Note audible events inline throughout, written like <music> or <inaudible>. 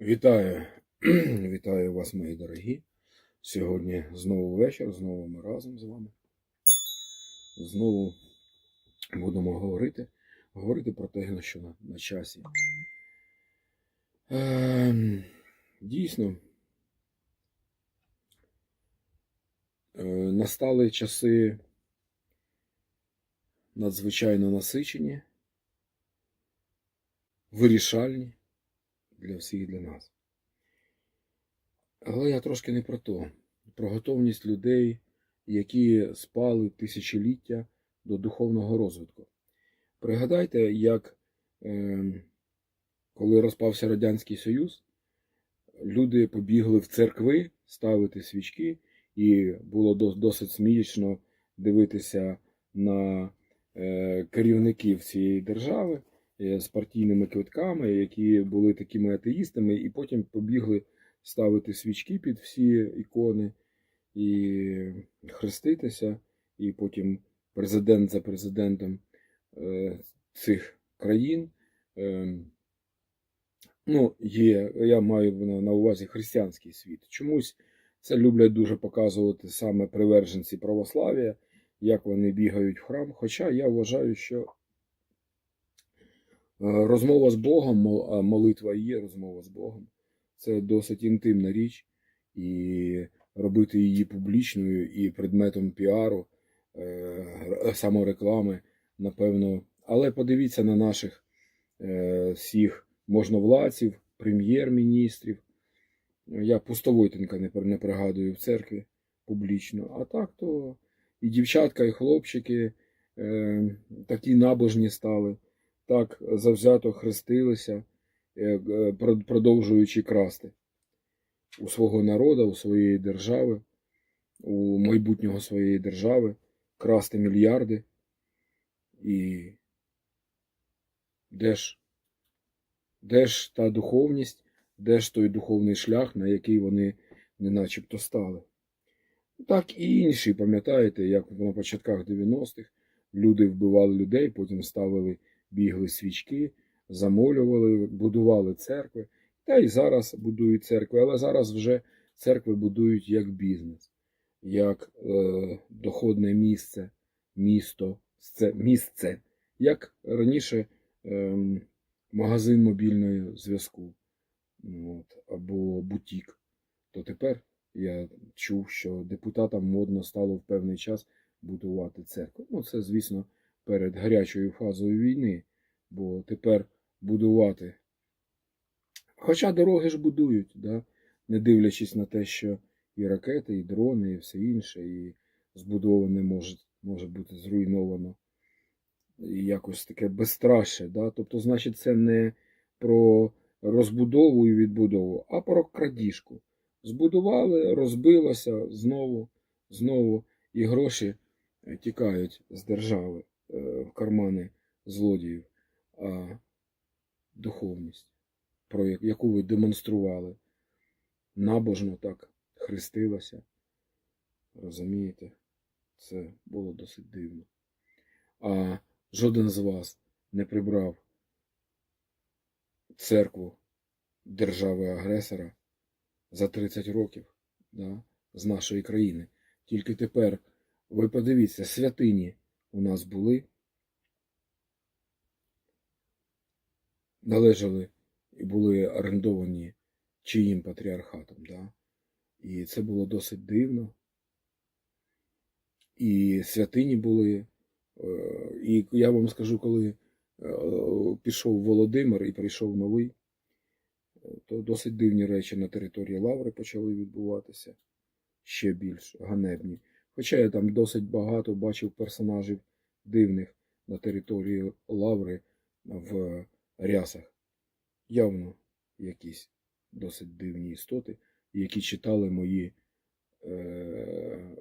Вітаю, <clears throat> вітаю вас, мої дорогі. Сьогодні знову вечір, знову ми разом з вами. Знову будемо говорити, говорити про те, що на, на часі. Ем, дійсно, е, настали часи надзвичайно насичені, вирішальні для всіх і для нас. Але я трошки не про то. Про готовність людей, які спали тисячоліття до духовного розвитку. Пригадайте, як е, коли розпався Радянський Союз, люди побігли в церкви ставити свічки, і було досить смішно дивитися на е, керівників цієї держави з партійними квитками, які були такими атеїстами, і потім побігли ставити свічки під всі ікони і хреститися, і потім президент за президентом е, цих країн. Е, ну, є, я маю на, увазі християнський світ. Чомусь це люблять дуже показувати саме приверженці православ'я, як вони бігають в храм. Хоча я вважаю, що е, розмова з Богом, а молитва є розмова з Богом. Це досить інтимна річ, і робити її публічною і предметом піару, е, самореклами, напевно. Але подивіться на наших е, всіх можновладців, прем'єр-міністрів. Я Пустовойтенка не, пригадую в церкві публічно. А так то і дівчатка, і хлопчики е, такі набожні стали, так завзято хрестилися, е, е, прод- продовжуючи красти у свого народу, у своєї держави, у майбутнього своєї держави, красти мільярди. І де ж, де ж та духовність, де ж той духовний шлях, на який вони не начебто стали? Так і інші, пам'ятаєте, як на початках 90-х люди вбивали людей, потім ставили, бігли свічки, замолювали, будували церкви. Та й зараз будують церкви, але зараз вже церкви будують як бізнес, як е, доходне місце, місто, це, місце, як раніше ем, магазин мобільного зв'язку або бутік. То тепер я чув, що депутатам модно стало в певний час будувати церкву. Ну, це, звісно, перед гарячою фазою війни, бо тепер будувати. Хоча дороги ж будують, да? не дивлячись на те, що і ракети, і дрони, і все інше, і збудоване може, може бути зруйновано. І якось таке безстраше. Да? Тобто, значить, це не про розбудову і відбудову, а про крадіжку. Збудували, розбилося знову, знову, і гроші тікають з держави в кармани злодіїв. А духовність, про яку ви демонстрували, набожно так хрестилася. Розумієте, це було досить дивно. А жоден з вас не прибрав церкву держави-агресора за 30 років да, з нашої країни. Тільки тепер ви подивіться, святині у нас були, належали і були орендовані чиїм патріархатом. Да? І це було досить дивно. І святині були. е, І я вам скажу, коли е, пішов Володимир і прийшов новий, е, то досить дивні речі на території Лаври почали відбуватися ще більш ганебні. Хоча я там досить багато бачив персонажів дивних на території Лаври в рясах. Явно якісь досить дивні істоти, які читали мої, е,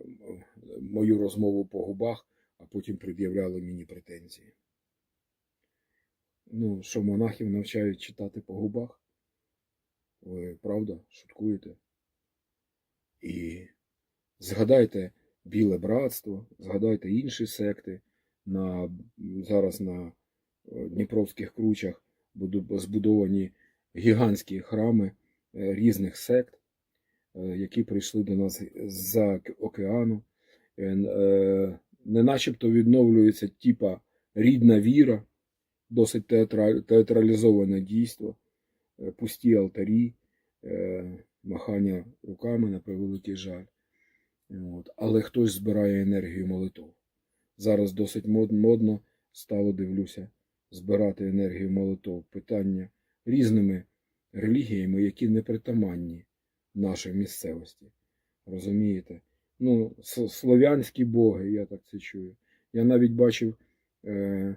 мою розмову по губах, а потім пред'являли мені претензії. Ну, що монахів навчають читати по губах? Ви правда шуткуєте? І згадайте Біле Братство, згадайте інші секти на, зараз на е, Дніпровських кручах збудовані гігантські храми е, різних сект, е, які прийшли до нас з-за океану. Не начебто відновлюється типа рідна віра, досить театралізоване дійство, пусті алтарі, махання руками на превеликий жаль. От. Але хтось збирає енергію молитов. Зараз досить мод- модно стало, дивлюся, збирати енергію молитов. Питання різними релігіями, які не притаманні нашій місцевості. Розумієте? Ну, слов'янські боги, я так це чую. Я навіть бачив е,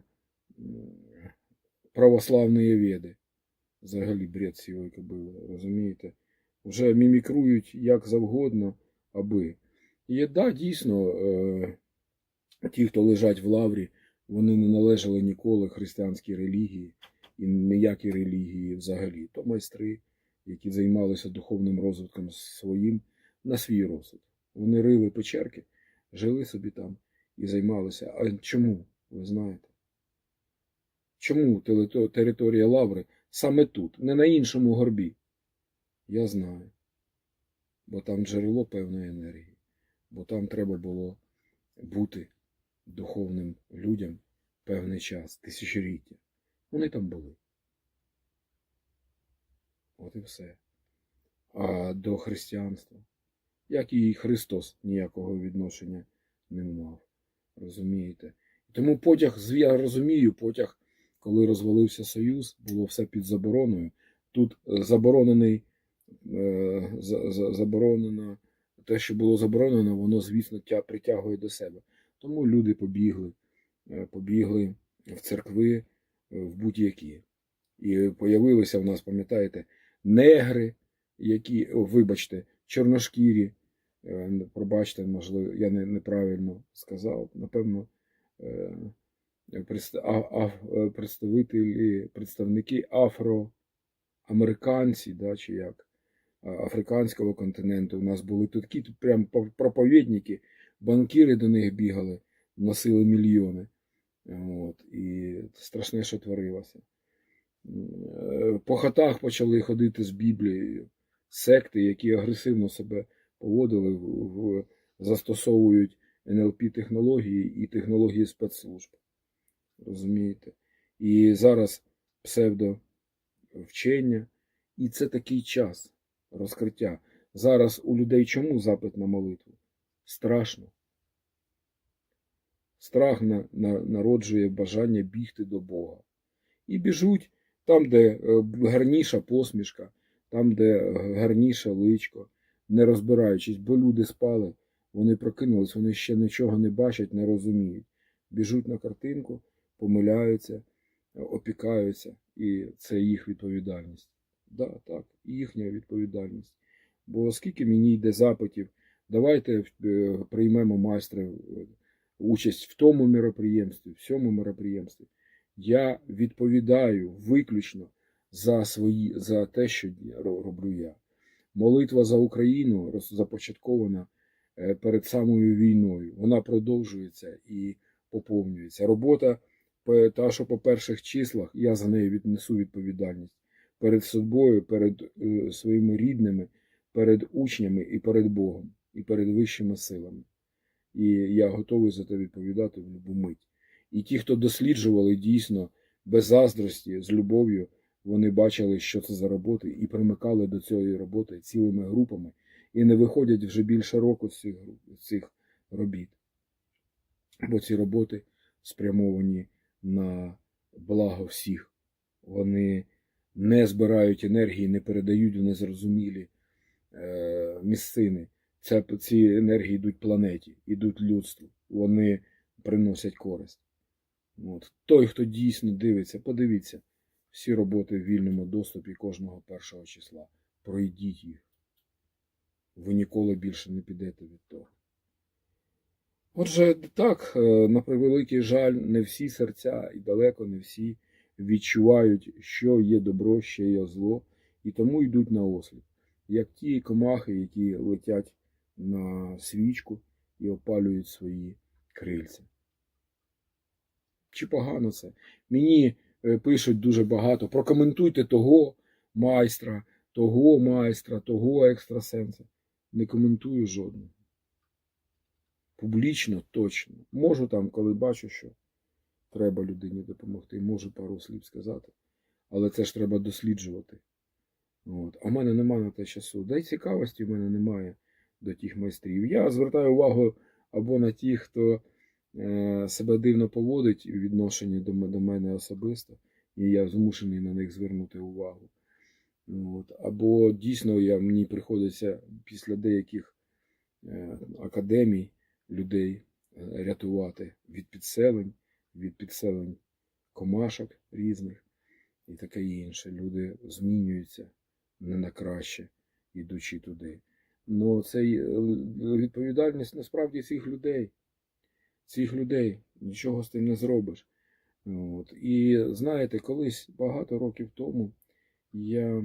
православні веди. Взагалі бред сівої кобили, розумієте? Вже мімікрують як завгодно, аби. І да, дійсно, е, ті, хто лежать в лаврі, вони не належали ніколи християнській релігії і ніякій релігії взагалі. То майстри, які займалися духовним розвитком своїм на свій розсуд. Вони рили печерки, жили собі там і займалися. А чому? Ви знаєте? Чому територія Лаври саме тут, не на іншому горбі? Я знаю. Бо там джерело певної енергії, бо там треба було бути духовним людям певний час, тисячоліття. Вони там були. От і все. А до християнства, як і Христос ніякого відношення не мав. Розумієте? Тому потяг, я розумію, потяг, коли розвалився Союз, було все під забороною. Тут е, заборонений, е, за- за- заборонено, те, що було заборонено, воно, звісно, тя- притягує до себе. Тому люди побігли, е, побігли в церкви, е, в будь-які. І появилися в нас, пам'ятаєте, негри, які, вибачте, чорношкірі, е, пробачте, можливо, я не, неправильно сказав, напевно, а- а- представники афроамериканці, да, чи як, африканського континенту. У нас були тут такі тут прям проповідники, банкіри до них бігали, носили мільйони. От, і страшне, що творилося. Е, По хатах почали ходити з Біблією секти, які агресивно себе поводили, в- застосовують НЛП технології і технології спецслужб. Розумієте? І зараз псевдовчення. І це такий час розкриття. Зараз у людей чому запит на молитву? Страшно. Страх на, на, народжує бажання бігти до Бога. І біжуть там, де е, гарніша посмішка, там, де е, гарніше личко, не розбираючись, бо люди спали, вони прокинулись, вони ще нічого не бачать, не розуміють. Біжуть на картинку, помиляються, опікаються, і це їх відповідальність. Да, так, їхня відповідальність. Бо скільки мені йде запитів, давайте е, приймемо майстра е, участь в тому міроприємстві, в цьому міроприємстві. Я відповідаю виключно за свої, за те, що роблю я. Молитва за Україну започаткована е, перед самою війною. Вона продовжується і поповнюється. Робота та, що по перших числах, я за неї віднесу відповідальність перед собою, перед е, своїми рідними, перед учнями і перед Богом, і перед вищими силами. І я готовий за це відповідати в будь-яку мить. І ті, хто досліджували дійсно без заздрості, з любов'ю, вони бачили, що це за роботи, і примикали до цієї роботи цілими групами, і не виходять вже більше року з цих, цих робіт. Бо ці роботи спрямовані на благо всіх. Вони не збирають енергії, не передають в незрозумілі е, місцини. Це, ці енергії йдуть планеті, йдуть людству. Вони приносять користь. От. Той, хто дійсно дивиться, подивіться всі роботи в вільному доступі кожного першого числа. Пройдіть їх. Ви ніколи більше не підете від того. Отже, так, е, на превеликий жаль, не всі серця і далеко не всі відчувають, що є добро, що є зло, і тому йдуть на осліп. Як ті комахи, які летять на свічку і опалюють свої крильця. Чи погано це? Мені е, пишуть дуже багато. Прокоментуйте того майстра, того майстра, того екстрасенса. Не коментую жодного. Публічно точно. Можу там, коли бачу, що треба людині допомогти, можу пару слів сказати. Але це ж треба досліджувати. От. А в мене немає на те часу. Да й цікавості в мене немає до тих майстрів. Я звертаю увагу або на тих, хто е, себе дивно поводить у відношенні до, до мене особисто, і я змушений на них звернути увагу. От. Або дійсно я, мені приходиться після деяких е, академій людей е, рятувати від підселень, від підселень комашок різних і таке інше. Люди змінюються не на краще, ідучи туди. Ну, це е, відповідальність насправді цих людей. Цих людей нічого з тим не зробиш. От. І знаєте, колись багато років тому я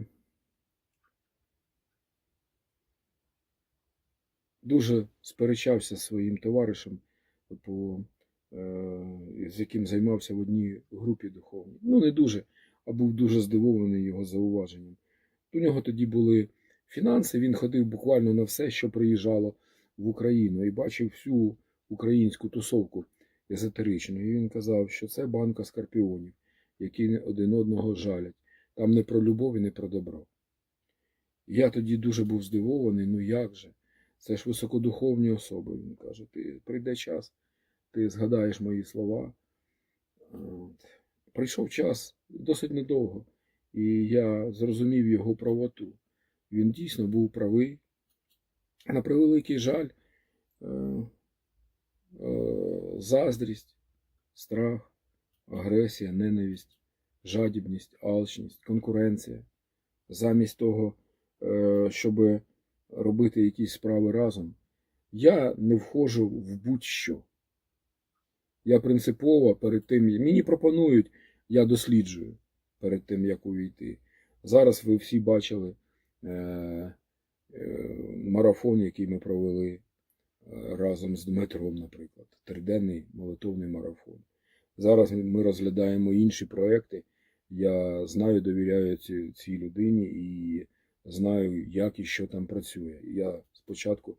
дуже сперечався зі своїм товаришем, по, з яким займався в одній групі духовній. Ну, не дуже, а був дуже здивований його зауваженням. У нього тоді були фінанси, він ходив буквально на все, що приїжджало в Україну, і бачив всю українську тусовку езотеричну. І він казав, що це банка скорпіонів, які один одного жалять. Там не про любов і не про добро. Я тоді дуже був здивований, ну як же? Це ж високодуховні особи. Він каже, ти прийде час, ти згадаєш мої слова. От. Прийшов час досить недовго, і я зрозумів його правоту. Він дійсно був правий. На превеликий жаль, е, е, заздрість, страх, агресія, ненависть, жадібність, алчність, конкуренція. Замість того, е, щоб робити якісь справи разом, я не входжу в будь-що. Я принципово перед тим, мені пропонують, я досліджую перед тим, як увійти. Зараз ви всі бачили е, е, марафон, який ми провели е, разом з Дмитром, наприклад, триденний молитовний марафон. Зараз ми розглядаємо інші проекти. Я знаю, довіряю цій, людині і знаю, як і що там працює. Я спочатку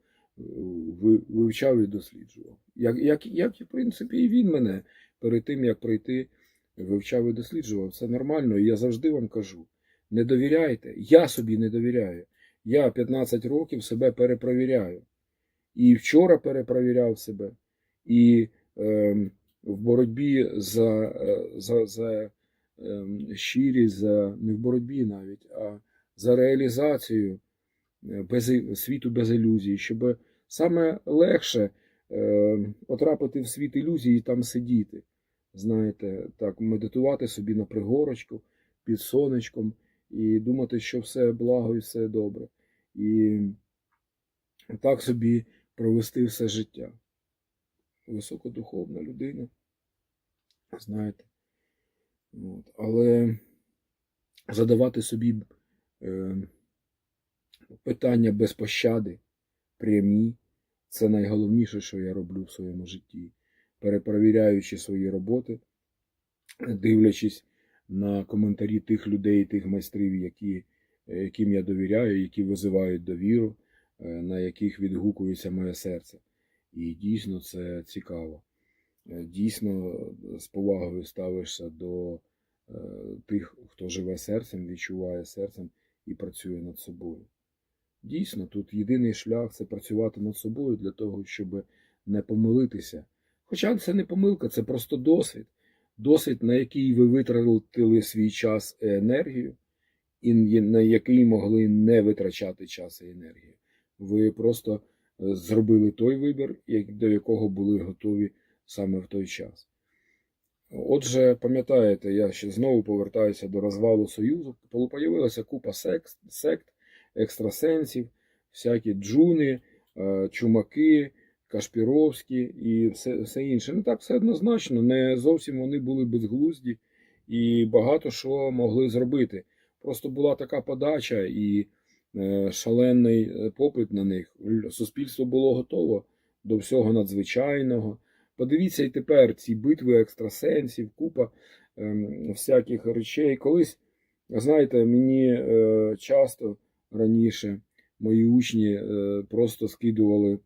вивчав і досліджував. Як, як, як в принципі, і він мене перед тим, як прийти, вивчав і досліджував. Це нормально, і я завжди вам кажу: не довіряйте, я собі не довіряю. Я 15 років себе перепровіряю. І вчора перепровіряв себе, і е, в боротьбі за, е, за, за е, щирість, за, не в боротьбі навіть, а за реалізацію без, світу без ілюзій, щоб саме легше е, потрапити в світ ілюзій і там сидіти. Знаєте, так, медитувати собі на пригорочку під сонечком і думати, що все благо і все добре. І так собі провести все життя. Високодуховна людина, знаєте. От. Але задавати собі е, питання без пощади, прямі, це найголовніше, що я роблю в своєму житті. Перепровіряючи свої роботи, дивлячись на коментарі тих людей, тих майстрів, які, е, яким я довіряю, які визивають довіру, е, на яких відгукується моє серце. І дійсно це цікаво. Е, Дійсно, з повагою ставишся до тих, хто живе серцем, відчуває серцем і працює над собою. Дійсно, тут єдиний шлях це працювати над собою для того, щоб не помилитися. Хоча це не помилка, це просто досвід. Досвід, на який ви витратили свій час і енергію, і на який могли не витрачати час і енергію. Ви просто е, зробили той вибір, до якого були готові саме в той час. Отже, пам'ятаєте, я ще знову повертаюся до розвалу Союзу. коли Появилася купа сект, сект екстрасенсів, всякі джуни, е, чумаки, Кашпіровські і все, все інше. Не так все однозначно, не зовсім вони були безглузді і багато що могли зробити. Просто була така подача і е, шалений е, попит на них. Суспільство було готово до всього надзвичайного. Подивіться і тепер ці битви екстрасенсів, купа ем, всяких речей. Колись Знаєте, мені часто раніше мої учні е, просто скидували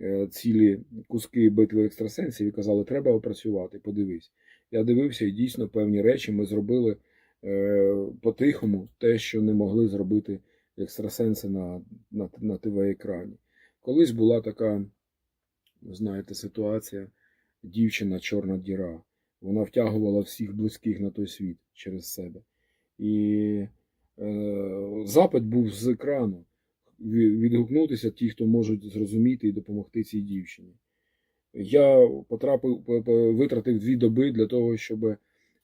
е, цілі куски битви екстрасенсів і казали, треба опрацювати, подивись. Я дивився, і дійсно певні речі ми зробили е, по-тихому, те, що не могли зробити екстрасенси на, на, на ТВ-екрані. Колись була така, знаєте, ситуація, дівчина чорна діра. Вона втягувала всіх близьких на той світ через себе. І запит був з екрану відгукнутися ті, хто можуть зрозуміти і допомогти цій дівчині. Я потрапив, витратив дві доби для того, щоб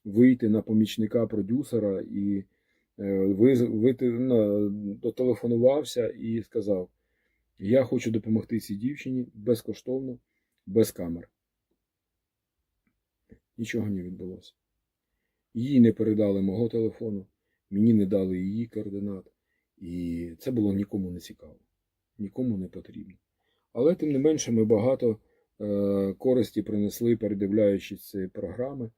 вийти на помічника продюсера і е, на- дотелефонувався і сказав: Я хочу допомогти цій дівчині безкоштовно, без камер. Нічого не відбулося. Їй не передали мого телефону, мені не дали її координат. І це було нікому не цікаво, нікому не потрібно. Але тим не менше ми багато е, користі принесли, передивляючись ці програми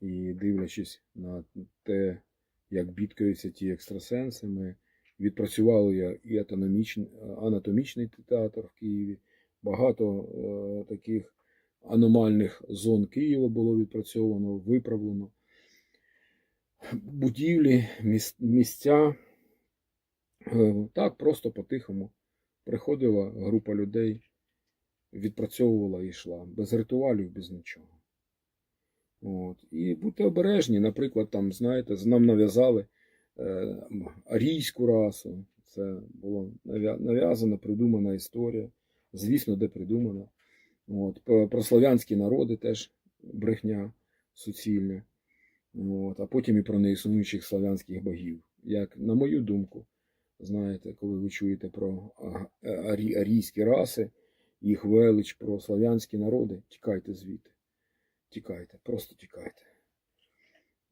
і дивлячись на те, як бідкаються ті екстрасенси. Ми відпрацювали я і анатомічний, театр в Києві. Багато е, таких аномальних зон Києва було відпрацьовано, виправлено. Будівлі, місця. Е, Так, просто по-тихому. Приходила група людей, відпрацьовувала і йшла. Без ритуалів, без нічого. От. І будьте обережні, наприклад, там, знаєте, нам нав'язали е, арійську расу. Це була нав'язана, придумана історія. Звісно, де придумана. От. Про, слав'янські народи теж брехня суцільна. От. А потім і про неіснуючих слав'янських богів. Як, на мою думку, знаєте, коли ви чуєте про арі, арійські раси, їх велич, про слав'янські народи, тікайте звідти. Тікайте, просто тікайте.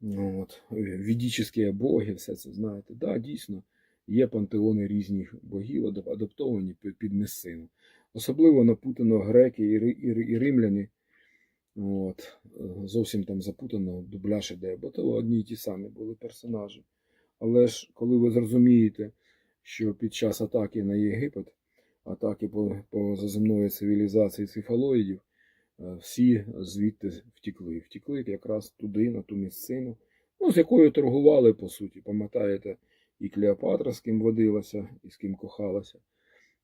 От, відічні боги, все це знаєте. Так, да, дійсно, є пантеони різних богів, адаптовані під, місцину. Особливо напутано греки і римляни. От, е, зовсім там запутано дубляж іде, бо то одні й ті самі були персонажі. Але ж коли ви зрозумієте, що під час атаки на Єгипет, атаки по, по заземної цивілізації цифалоїдів, е, всі звідти втікли. Втікли якраз туди, на ту місцину, ну, з якою торгували, по суті. Пам'ятаєте, і Клеопатра з ким водилася, і з ким кохалася.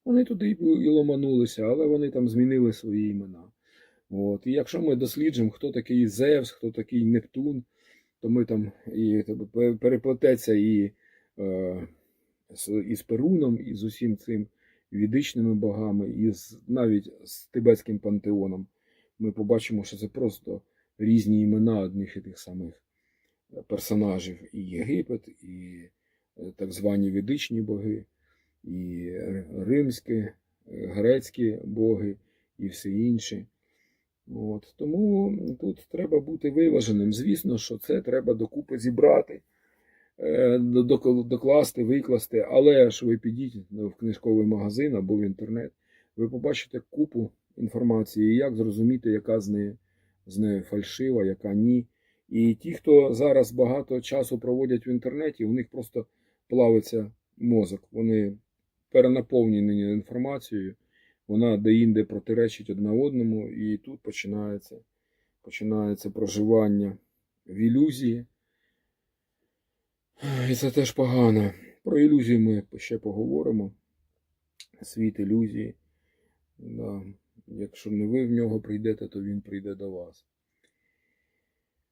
Вони туди і ломанулися, але вони там змінили свої імена. От. І якщо ми досліджимо, хто такий Зевс, хто такий Нептун, то ми там і переплететься і, е, і з Перуном, і з усім цим відичними богами, і з, навіть з тибетським пантеоном. Ми побачимо, що це просто різні імена одних і тих самих персонажів. І Єгипет, і е, так звані відичні боги, і римські, е, грецькі боги, і все інше. От. Тому тут треба бути виваженим. Звісно, що це треба докупи зібрати, е, до- док- докласти, викласти. Але ж ви підіть в книжковий магазин або в інтернет, ви побачите купу інформації, як зрозуміти, яка з неї, з нею фальшива, яка ні. І ті, хто зараз багато часу проводять в інтернеті, у них просто плавиться мозок. Вони перенаповнені інформацією вона деінде протиречить одна одному, і тут починається, починається проживання в ілюзії. І це теж погано. Про ілюзії ми ще поговоримо. Світ ілюзії. Да. Якщо не ви в нього прийдете, то він прийде до вас.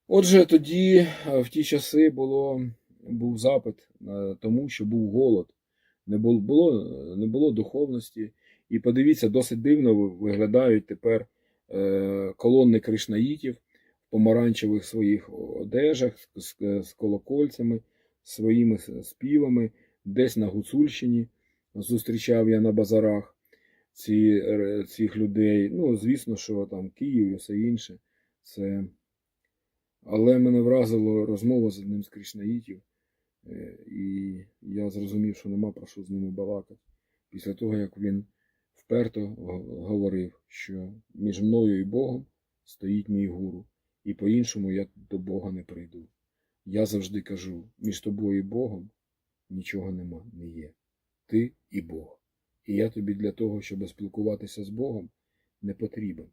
Отже, тоді, е, в ті часи, було, був запит е, тому, що був голод. Не було, було, не було духовності. І подивіться, досить дивно виглядають тепер е, колонни кришнаїтів в помаранчевих своїх одежах з, колокольцями, своїми співами, десь на Гуцульщині зустрічав я на базарах ці, цих людей. Ну, звісно, що там Київ і все інше. Це... Але мене вразила розмова з одним з кришнаїтів, е, і я зрозумів, що нема про що з ними балакати. Після того, як він вперто говорив, що між мною і Богом стоїть мій гуру, і по-іншому я до Бога не прийду. Я завжди кажу, між тобою і Богом нічого нема, не є. Ти і Бог. І я тобі для того, щоб спілкуватися з Богом, не потрібен.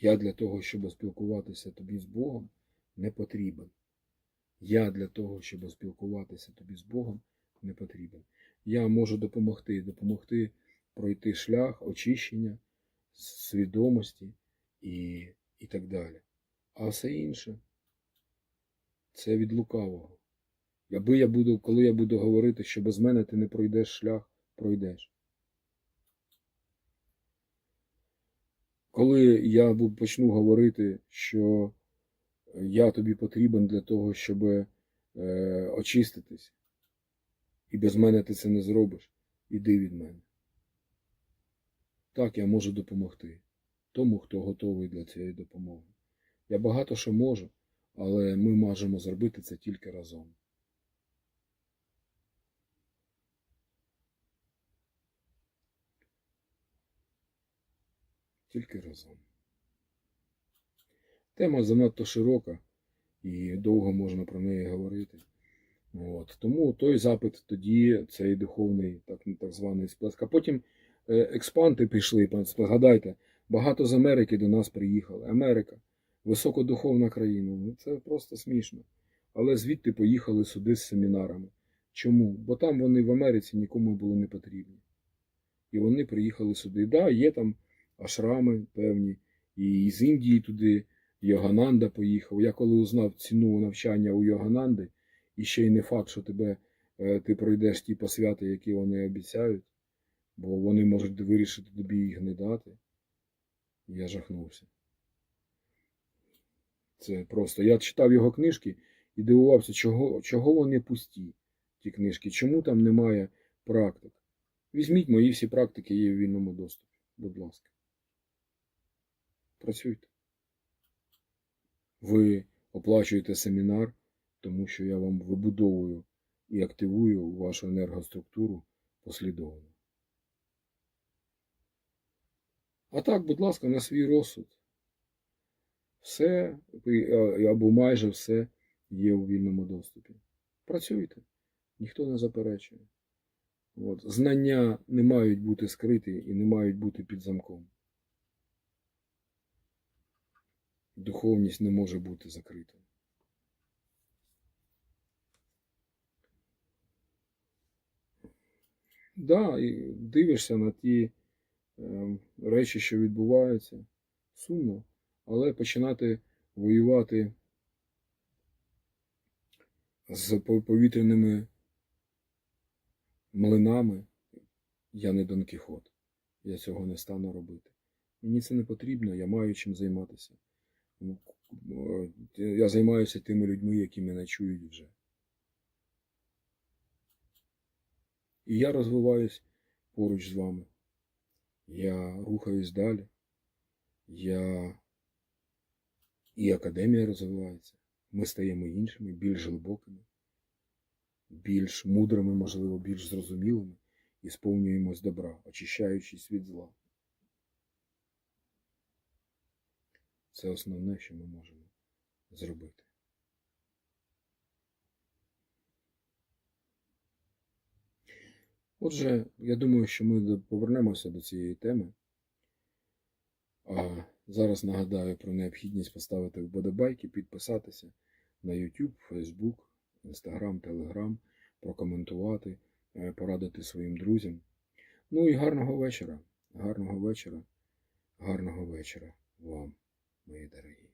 Я для того, щоб спілкуватися тобі з Богом, не потрібен. Я для того, щоб спілкуватися тобі з Богом, не потрібен. Я можу допомогти, допомогти пройти шлях очищення, свідомості і, і так далі. А все інше це від лукавого. Аби я буду, коли я буду говорити, що без мене ти не пройдеш шлях, пройдеш. Коли я почну говорити, що я тобі потрібен для того, щоб е, очиститись, і без мене ти це не зробиш, іди від мене. Так, я можу допомогти тому, хто готовий для цієї допомоги. Я багато що можу, але ми можемо зробити це тільки разом. Тільки разом. Тема занадто широка і довго можна про неї говорити. От. Тому той запит тоді, цей духовний, так, так званий сплеск. А потім е, експанти пішли, згадайте, багато з Америки до нас приїхали. Америка, високодуховна країна. Ну, це просто смішно. Але звідти поїхали сюди з семінарами. Чому? Бо там вони в Америці нікому були не потрібні. І вони приїхали сюди. Так, да, є там ашрами певні, і з Індії туди Йогананда поїхав. Я коли узнав ціну навчання у Йогананди, і ще й не факт, що тебе, е, ти пройдеш ті посвяти, які вони обіцяють, бо вони можуть вирішити тобі їх не дати. Я жахнувся. Це просто. Я читав його книжки і дивувався, чого, чого вони пусті, ті книжки, чому там немає практик. Візьміть мої всі практики, є в вільному доступі. Будь ласка. Працюйте. Ви оплачуєте семінар, тому що я вам вибудовую і активую вашу енергоструктуру послідовно. А так, будь ласка, на свій розсуд. Все або майже все є у вільному доступі. Працюйте, ніхто не заперечує. От. Знання не мають бути скриті і не мають бути під замком. Духовність не може бути закрита. Да, і дивишся на ті е, речі, що відбуваються. Сумно, але починати воювати з повітряними млинами я не Дон Кіхот. Я цього не стану робити. Мені це не потрібно, я маю чим займатися. Я займаюся тими людьми, які мене чують вже. І я розвиваюсь поруч з вами. Я рухаюсь далі. Я... І академія розвивається. Ми стаємо іншими, більш глибокими, більш мудрими, можливо, більш зрозумілими і сповнюємось добра, очищаючись від зла. Це основне, що ми можемо зробити. Отже, я думаю, що ми повернемося до цієї теми. А зараз нагадаю про необхідність поставити вподобайки, підписатися на YouTube, Facebook, Instagram, Telegram, прокоментувати, е, порадити своїм друзям. Ну і гарного вечора. Гарного вечора. Гарного вечора вам, мої дорогі.